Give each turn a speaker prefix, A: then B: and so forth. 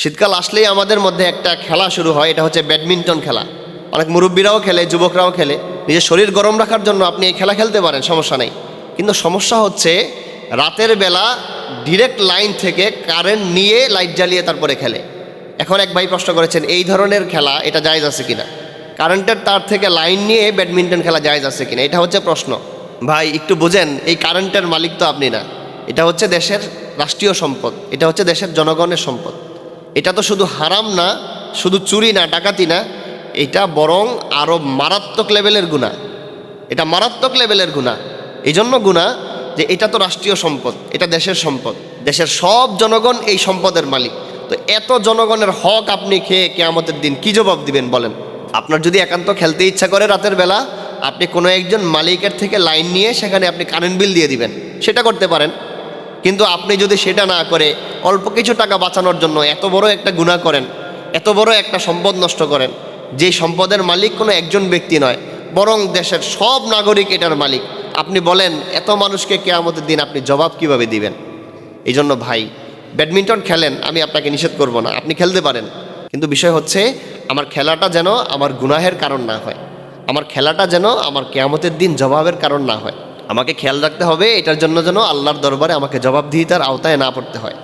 A: শীতকাল আসলেই আমাদের মধ্যে একটা খেলা শুরু হয়, এটা হচ্ছে ব্যাডমিন্টন খেলা। অনেক মুরব্বীরাও খেলে, যুবকরাও খেলে। নিজের শরীর গরম রাখার জন্য আপনি এই খেলা খেলতে পারেন, সমস্যা নেই। কিন্তু সমস্যা হচ্ছে, রাতের বেলা ডিরেক্ট লাইন থেকে কারেন্ট নিয়ে লাইট জ্বালিয়ে তারপরে খেলে। এখন এক ভাই প্রশ্ন করেছেন, এই ধরনের খেলা, এটা জায়জ আছে কিনা? কারেন্টের তার থেকে লাইন নিয়ে ব্যাডমিন্টন খেলা জায়জ আছে কিনা? এটা হচ্ছে প্রশ্ন। ভাই, একটু বোঝেন, এই কারেন্টের মালিক তো আপনি না। এটা হচ্ছে দেশের রাষ্ট্রীয় সম্পদ, এটা হচ্ছে দেশের জনগণের সম্পদ। এটা তো শুধু হারাম না, শুধু চুরি না, ডাকাতি না, এটা বরং আরও মারাত্মক লেভেলের গুণা এটা মারাত্মক লেভেলের গুণা এই জন্য গুণা যে এটা তো রাষ্ট্রীয় সম্পদ, এটা দেশের সম্পদ। দেশের সব জনগণ এই সম্পদের মালিক। তো এত জনগণের হক আপনি খেয়ে কেয়ামতের দিন কি জবাব দিবেন বলেন? আপনার যদি একান্ত খেলতে ইচ্ছা করে রাতের বেলা, আপনি কোনো একজন মালিকের থেকে লাইন নিয়ে সেখানে আপনি কারেন্ট বিল দিয়ে দিবেন। সেটা করতে পারেন। কিন্তু আপনি যদি সেটা না করে অল্প কিছু টাকা বাঁচানোর জন্য এত বড় একটা গুণা করেন, এত বড় একটা সম্পদ নষ্ট করেন, যে সম্পদের মালিক কোনো একজন ব্যক্তি নয়, বরং দেশের সব নাগরিক এটার মালিক। আপনি বলেন, এত মানুষকে কেয়ামতের দিন আপনি জবাব কীভাবে দিবেন? এই জন্য ভাই, ব্যাডমিন্টন খেলেন, আমি আপনাকে নিষেধ করব না, আপনি খেলতে পারেন। কিন্তু বিষয় হচ্ছে, আমার খেলাটা যেন আমার গুনাহের কারণ না হয়, আমার খেলাটা যেন আমার কেয়ামতের দিন জবাবের কারণ না হয়। আমাকে খেয়াল রাখতে হবে, এটার জন্য যেন আল্লাহর দরবারে আমাকে জবাবদিহিতার আওতায় না পড়তে হয়।